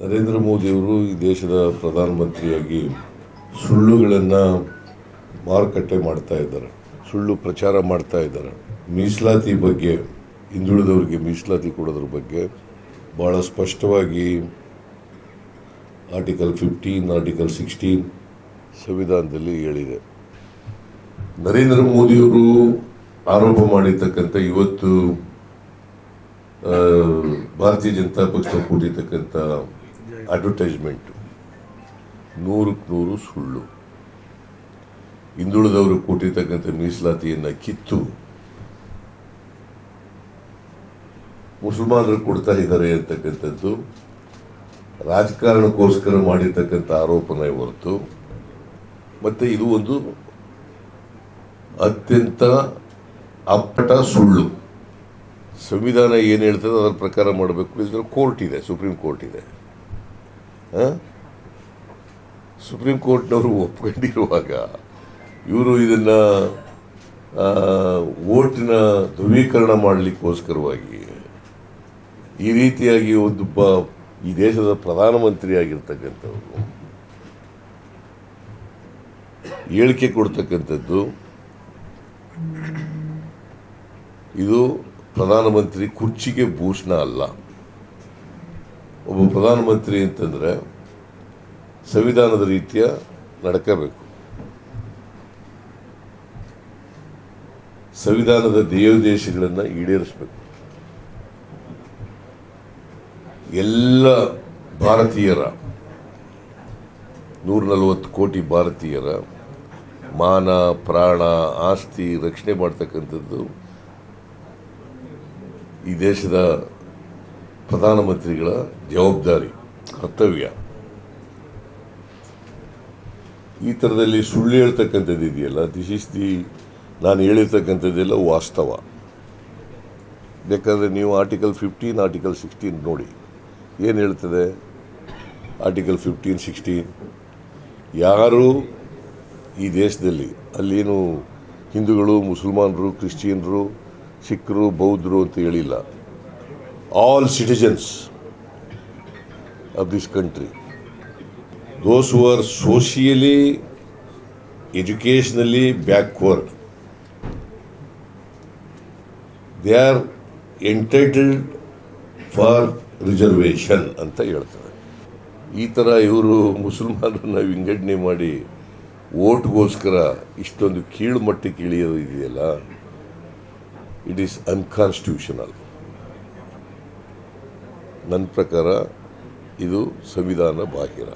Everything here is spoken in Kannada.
ನರೇಂದ್ರ ಮೋದಿಯವರು ಈ ದೇಶದ ಪ್ರಧಾನಮಂತ್ರಿಯಾಗಿ ಸುಳ್ಳುಗಳನ್ನು ಮಾರುಕಟ್ಟೆ ಮಾಡ್ತಾ ಇದ್ದಾರೆ. ಸುಳ್ಳು ಪ್ರಚಾರ ಮಾಡ್ತಾ ಇದ್ದಾರೆ. ಮೀಸಲಾತಿ ಬಗ್ಗೆ, ಹಿಂದುಳಿದವರಿಗೆ ಮೀಸಲಾತಿ ಕೊಡೋದ್ರ ಬಗ್ಗೆ ಭಾಳ ಸ್ಪಷ್ಟವಾಗಿ ಆರ್ಟಿಕಲ್ ಫಿಫ್ಟೀನ್ ಆರ್ಟಿಕಲ್ ಸಿಕ್ಸ್ಟೀನ್ ಸಂವಿಧಾನದಲ್ಲಿ ಹೇಳಿದೆ. ನರೇಂದ್ರ ಮೋದಿಯವರು ಆರೋಪ ಮಾಡಿರ್ತಕ್ಕಂಥ ಇವತ್ತು ಭಾರತೀಯ ಜನತಾ ಪಕ್ಷ ಕೊಟ್ಟಿರ್ತಕ್ಕಂಥ ಅಡ್ವರ್ಟೈಸ್ಮೆಂಟ್ ನೂರಕ್ಕೆ ನೂರು ಸುಳ್ಳು. ಹಿಂದುಳಿದವರು ಕೊಟ್ಟಿರ್ತಕ್ಕಂಥ ಮೀಸಲಾತಿಯನ್ನು ಕಿತ್ತು ಮುಸಲ್ಮಾನರು ಕೊಡ್ತಾ ಇದ್ದಾರೆ ಅಂತಕ್ಕಂಥದ್ದು ರಾಜಕಾರಣಕ್ಕೋಸ್ಕರ ಮಾಡಿರ್ತಕ್ಕಂಥ ಆರೋಪನೇ ಹೊರತು. ಮತ್ತು ಇದು ಒಂದು ಅತ್ಯಂತ ಅಪ್ಪಟ ಸುಳ್ಳು. ಸಂವಿಧಾನ ಏನು ಹೇಳ್ತದೆ ಅದರ ಪ್ರಕಾರ ಮಾಡಬೇಕು. ಇದರ ಕೋರ್ಟ್ ಇದೆ, ಸುಪ್ರೀಂ ಕೋರ್ಟ್ ಇದೆ? ಸುಪ್ರೀಂ ಕೋರ್ಟ್ನವರು ಒಪ್ಕೊಂಡಿರುವಾಗ ಇವರು ಇದನ್ನು ಓಟಿನ ಧ್ರುವೀಕರಣ ಮಾಡಲಿಕ್ಕೋಸ್ಕರವಾಗಿ ಈ ರೀತಿಯಾಗಿ ಒಬ್ಬ ಈ ದೇಶದ ಪ್ರಧಾನಮಂತ್ರಿ ಆಗಿರ್ತಕ್ಕಂಥವ್ರು ಹೇಳಿಕೆ ಕೊಡ್ತಕ್ಕಂಥದ್ದು, ಇದು ಪ್ರಧಾನಮಂತ್ರಿ ಕುರ್ಚಿಗೆ ಭೂಷಣ ಅಲ್ಲ. ಒಬ್ಬ ಪ್ರಧಾನಮಂತ್ರಿ ಅಂತಂದರೆ ಸಂವಿಧಾನದ ರೀತಿಯ ನಡ್ಕೋಬೇಕು. ಸಂವಿಧಾನದ ದೇವದೇಶಗಳನ್ನು ಈಡೇರಿಸಬೇಕು. ಎಲ್ಲ ಭಾರತೀಯರ ನೂರ ನಲವತ್ತು ಕೋಟಿ ಭಾರತೀಯರ ಮಾನ, ಪ್ರಾಣ, ಆಸ್ತಿ ರಕ್ಷಣೆ ಮಾಡ್ತಕ್ಕಂಥದ್ದು ಈ ದೇಶದ ಪ್ರಧಾನಮಂತ್ರಿಗಳ ಜವಾಬ್ದಾರಿ, ಕರ್ತವ್ಯ. ಈ ಥರದಲ್ಲಿ ಸುಳ್ಳು ಹೇಳ್ತಕ್ಕಂಥದ್ದು ಇದೆಯಲ್ಲ? ದಿಸ್ ಇಸ್ ದಿ, ನಾನು ಹೇಳಿರ್ತಕ್ಕಂಥದ್ದೆಲ್ಲ ವಾಸ್ತವ. ಬೇಕಾದರೆ ನೀವು ಆರ್ಟಿಕಲ್ ಫಿಫ್ಟೀನ್, ಆರ್ಟಿಕಲ್ ಸಿಕ್ಸ್ಟೀನ್ ನೋಡಿ. ಏನು ಹೇಳ್ತದೆ? Article fifteen, sixteen. ಯಾರು ಈ ದೇಶದಲ್ಲಿ, ಅಲ್ಲೇನು ಹಿಂದೂಗಳು, ಮುಸಲ್ಮಾನರು, ಕ್ರಿಶ್ಚಿಯನ್ರು, ಸಿಖ್ರು, ಬೌದ್ಧರು ಅಂತ ಹೇಳಿಲ್ಲ. All citizens of this country those who are socially educationally backward they are entitled for reservation ಅಂತ ಹೇಳ್ತಾರೆ. ಈ ಥರ ಇವರು ಮುಸಲ್ಮಾನರನ್ನ ವಿಂಗಡಣೆ ಮಾಡಿ ಓಟ್ಗೋಸ್ಕರ ಇಷ್ಟೊಂದು ಕೀಳು ಮಟ್ಟಕ್ಕೆ ಇಳಿಯೋದು ಇದೆಯಲ್ಲ? ಇಟ್ ಈಸ್ ಅನ್ಕಾನ್ಸ್ಟಿಟ್ಯೂಷನಲ್ ನನ್ನ ಪ್ರಕಾರ ಇದು ಸಂವಿಧಾನ ಬಾಹಿರ.